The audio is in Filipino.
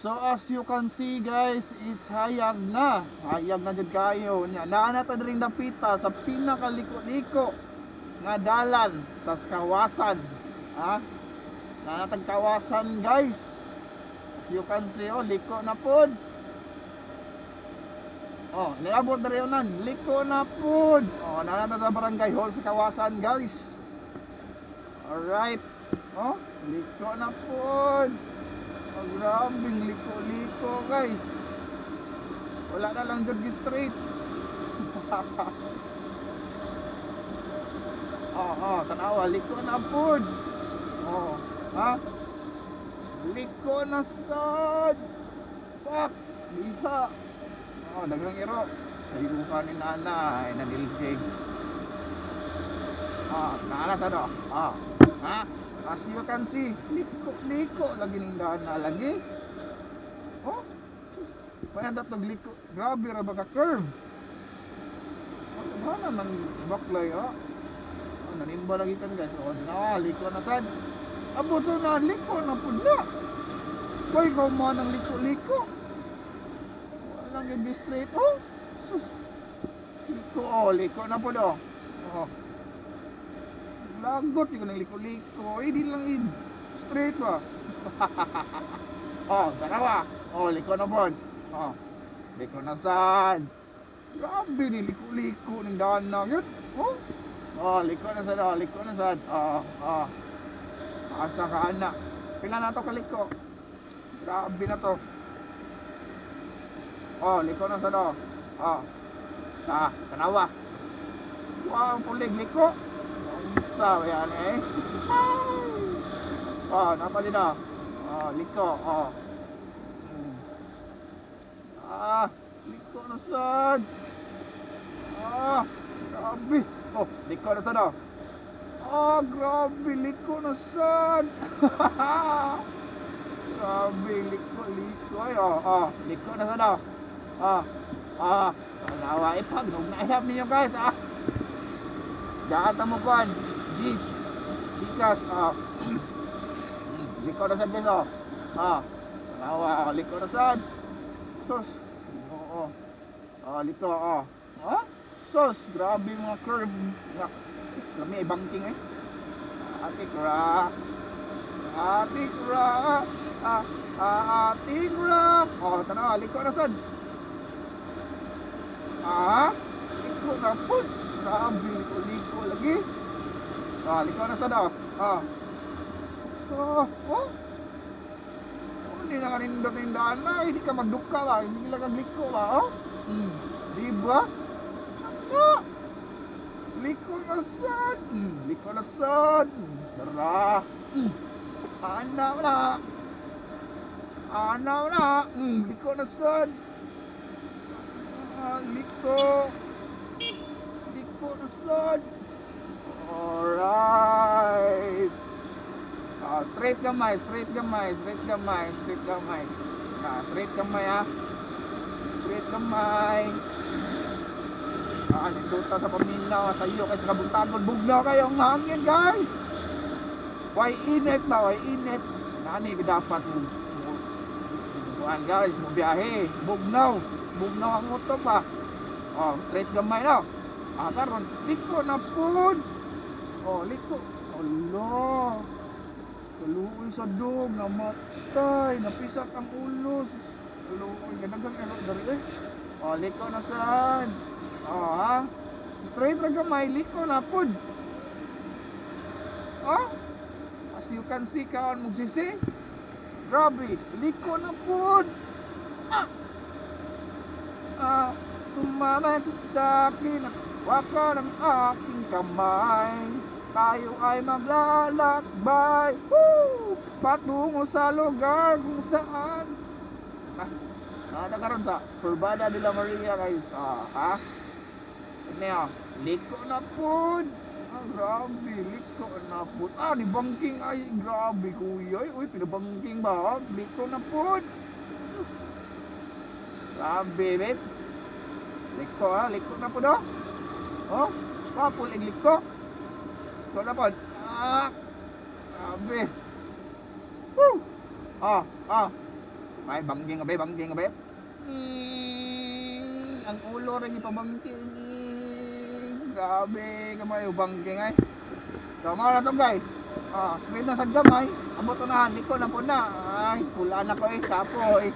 So as you can see guys, it's hayag na. Hayag na jud kayo nya. Naa ta diri napita sa pinakaliko-liko nga dalan sa kawasan. Ha? Naa tag kawasan guys. As you can see oh, liko na pod. Oh, niabot na rin nan. Liko na pod. Oh, naa ta sa barangay hall sa kawasan guys. Alright. Oh, liko na pod. Grabing liko-liko guys. Wala na lang dyan straight. oh, oh, tanawa, liko na pod. Oh, ha? Liko na sad. Fuck, bisa. Oh, dagang iro. Sayuhan ni nanay, nanilgig. Ah, nana ta do. Ah, ha? As you can see, liko-liko lagi ning daan na lagi. Oh. May handat nagliko. Grabe ra ba ka curve. Oh, mana man baklay oh. Oh, nanimba lagi kan guys. Oh, na liko na sad. Abo to na liko na pud na. Boy, ko mo nang liko-liko. Walang gibi straight oh. Liko oh, liko na pud oh. Oh. Lagot yung nang liko-liko. Eh, di lang yun. Straight ba? oh, darawa. Oh, liko na bon. Oh, liko na saan. Grabe ni liko-liko ng daan na yun. Oh, oh liko na saan. Oh, liko na saan. Oh, oh. Asa ka anak. Pila na to kaliko. Grabe na to. Oh, liko na saan. Oh, oh. Ah, kanawa. Wow, pulig liko. Sa yan eh. Oh, napa din ah. Oh, liko. Oh. Ah, liko na sad. Ah, grabe. Oh, liko na sad oh. Ah, grabe, liko na sad. grabe, liko, liko. Ay, oh, oh, liko na sad oh. Ah, ah, nawa ipag. Nung na-help ninyo guys ah. Daan mo kuan. Gis. Gikas. Ah. Liko na sad beso. Ah. Nawa, liko na sad. Sus. Oo. Ah, liko ah. Ha? Sus, grabe mga curve. Nga. Lami ay banking eh. Ate kra. Ate kra. Ah, ah, ate kra. Oh, tanawa, liko na sad. Ah, liko na po. Grabe, liko-liko lagi. Ah, liko na sad ah. Ah. Oh, oh. Oh, hindi na kanindot yung daan na. Hindi ka magduka ba? Hindi ka liko ba? Oh? Hmm. Di ba? Ano? Liko na sad. Hmm. Liko na sad. Tara. Hmm. Anaw na. Anaw na. Hmm. Liko na sad. Ah, liko. Liko na sad. Alright. Ah, straight gamay, straight gamay, straight gamay, straight gamay. Ah, straight gamay ah. Straight gamay. Ah, nituta sa paminaw sa iyo kasi kabuntahan mo bugnaw kayo ang hangin guys. Why init ba? Why init? Nani dapat mo Buwan guys, mo biyahe. Bugnaw. Bugnaw ang moto pa. Oh, straight gamay na. Ah, karon liko na pud. Oh, liko. Allah. Kaluoy sa dog, namatay, napisak ang ulo. Kaluoy, ganagang ero dari eh. Oh, liko na saan. Oh, ha? Straight ra gamay, liko na pud. Oh? As you can see, kaon mong sisi. Grabe, liko na pud. Ah! Ah, tumanay ka sa akin waka ng aking kamay. Tayo ay maglalakbay. Woo! Patungo sa lugar kung saan. Ah, nagkaroon sa Turbada de la Maria guys. Ah, ha? Ini ah, liko na po Ah, grabe, liko na po Ah, di bangking ay, grabe kuya. Uy, pinabangking ba? Liko na po Grabe, babe. Liko ha, liko na po do Oh, papulig liko Na po. Ah! Grabe. Woo! Ah, ah. Ay, bangging abe, bangging abe. Mm, ang ulo rin ipabangging. Grabe, kamay, bangging ay. So, mga na guys. Ah, straight na sa gamay. Abot na, liko na po na. Ay, pula na ko eh, sapo eh.